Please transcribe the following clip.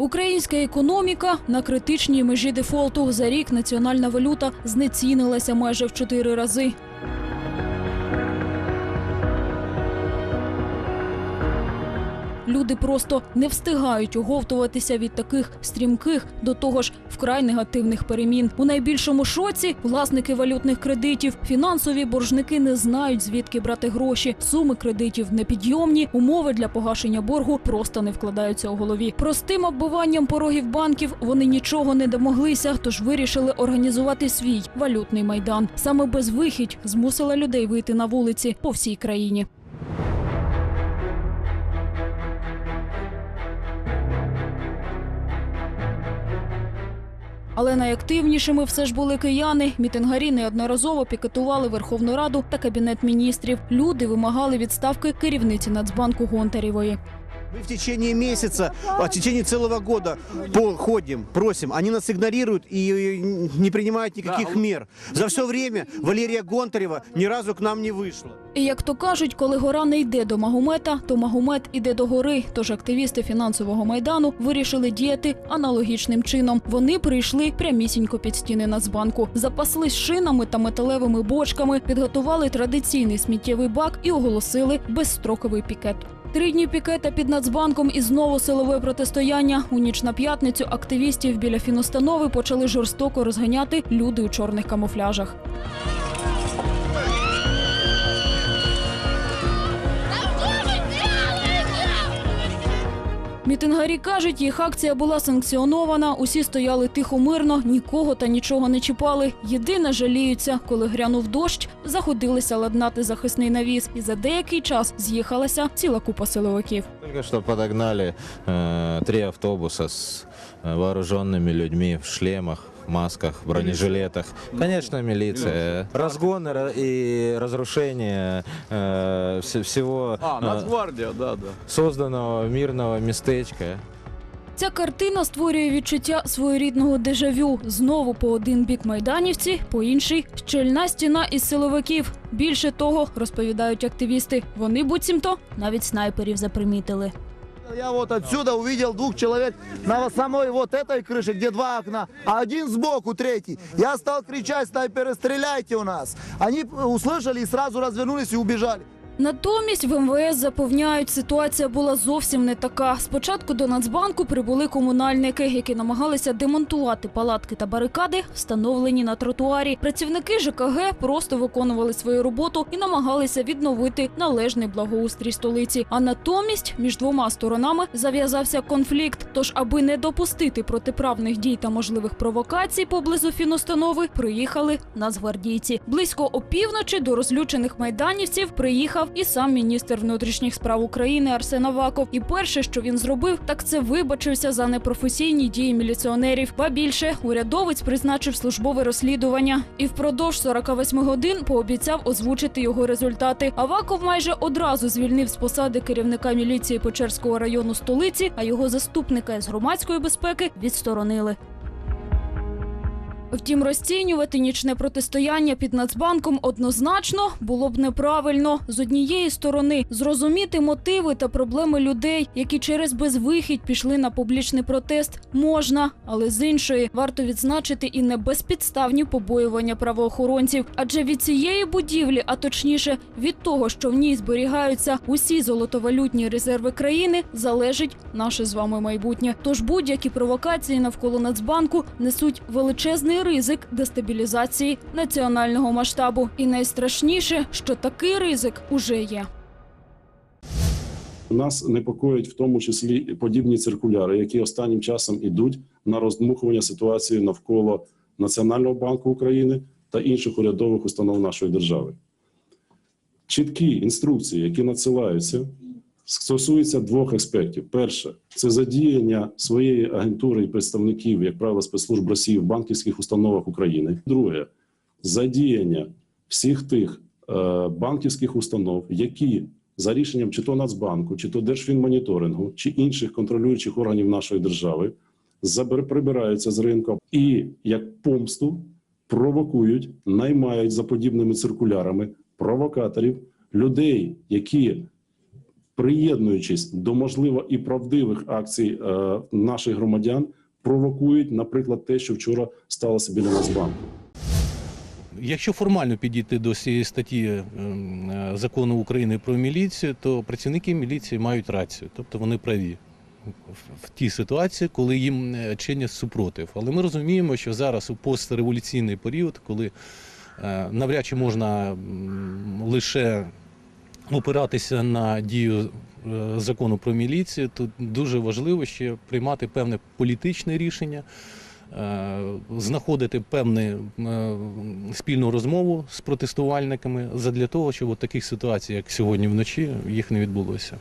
Українська економіка на критичній межі дефолту. За рік національна валюта знецінилася майже в чотири рази. Люди просто не встигають оговтуватися від таких стрімких, до того ж вкрай негативних перемін. У найбільшому шоці власники валютних кредитів, фінансові боржники не знають звідки брати гроші. Суми кредитів непідйомні, умови для погашення боргу просто не вкладаються у голові. Простим оббиванням порогів банків вони нічого не домоглися, тож вирішили організувати свій валютний майдан. Саме безвихідь змусила людей вийти на вулиці по всій країні. Але найактивнішими все ж були кияни. Мітингарі неодноразово пікетували Верховну Раду та кабінет міністрів. Люди вимагали відставки керівниці Нацбанку Гонтарєвої. Мы в течение месяца, а в течение целого года по- ходим, просим. Они нас игнорируют и не принимают никаких мер. За все время Валерия Гонтарева ни разу к нам не вышла. І як то кажуть, коли гора не йде до Магомета, то Магомет іде до гори. Тож активісти фінансового майдану вирішили діяти аналогічним чином. Вони прийшли прямісінько під стіни Нацбанку, запаслись шинами та металевими бочками, підготували традиційний сміттєвий бак і оголосили безстроковий пікет. Три дні пікета під Нацбанком і знову силове протистояння. У ніч на п'ятницю активістів біля фіностанови почали жорстоко розганяти люди у чорних камуфляжах. Мітингарі кажуть, їх акція була санкціонована. Усі стояли тихо мирно, нікого та нічого не чіпали. Єдине жаліються, коли грянув дощ, заходилися ладнати захисний навіс, і за деякий час з'їхалася ціла купа силовиків. Только что подогнали э, три автобуса с э, вооруженными людьми в шлемах, масках, бронежилетах. Конечно, милиция. Разгоны ра- и разрушение э, вс- всего А, э, Нацгвардия, да, да. созданного мирного местечка. Ця картина створює відчуття своєрідного дежавю. Знову по один бік майданівці, по інший щільна стіна із силовиків. Більше того, розповідають активісти, вони буцімто навіть снайперів запримітили. Я вот отсюда увидел двух человек на самой вот этой крыше, где два окна, а один сбоку, третий. Я стал кричать, снайперы, стреляйте у нас. Они услышали и сразу развернулись и убежали. Натомість в МВС запевняють, ситуація була зовсім не така. Спочатку до Нацбанку прибули комунальники, які намагалися демонтувати палатки та барикади, встановлені на тротуарі. Працівники ЖКГ просто виконували свою роботу і намагалися відновити належний благоустрій столиці. А натомість між двома сторонами зав'язався конфлікт. Тож, аби не допустити протиправних дій та можливих провокацій поблизу фіностанови, приїхали нацгвардійці. Близько опівночі до розлючених майданівців приїхав і сам міністр внутрішніх справ України Арсен Аваков. І перше, що він зробив, так це вибачився за непрофесійні дії міліціонерів. Ба більше урядовець призначив службове розслідування і впродовж 48 годин пообіцяв озвучити його результати. Аваков майже одразу звільнив з посади керівника міліції Печерського району столиці, а його заступника з громадської безпеки відсторонили. Втім, розцінювати нічне протистояння під Нацбанком однозначно було б неправильно. З однієї сторони зрозуміти мотиви та проблеми людей, які через безвихідь пішли на публічний протест, можна, але з іншої варто відзначити і не безпідставні побоювання правоохоронців. Адже від цієї будівлі, а точніше від того, що в ній зберігаються усі золотовалютні резерви країни, залежить наше з вами майбутнє. Тож будь-які провокації навколо Нацбанку несуть величезний ризик дестабілізації національного масштабу. І найстрашніше, що такий ризик уже є. Нас непокоїть в тому числі подібні циркуляри, які останнім часом ідуть на роздмухування ситуації навколо Національного банку України та інших урядових установ нашої держави. Чіткі інструкції, які надсилаються, стосуються двох аспектів: перше це задіяння своєї агентури і представників, як правило, спецслужб Росії в банківських установах України. Друге задіяння всіх тих е, банківських установ, які за рішенням чи то Нацбанку, чи то Держфінмоніторингу, чи інших контролюючих органів нашої держави прибираються з ринку і як помсту провокують, наймають за подібними циркулярами провокаторів, людей, які приєднуючись до можливо і правдивих акцій е, наших громадян, провокують, наприклад, те, що вчора сталося біля Нацбанку. Якщо формально підійти до цієї статті ем, е, закону України про міліцію, то працівники міліції мають рацію, тобто вони праві в- тій ситуації, коли їм е, чинять супротив. Але ми розуміємо, що зараз у постреволюційний період, коли е, навряд чи можна лише опиратися на дію е, закону про міліцію, тут дуже важливо ще приймати певне політичне рішення. е, Знаходити певну е, спільну розмову з протестувальниками задля того, щоб от таких ситуацій, як сьогодні вночі, їх не відбулося.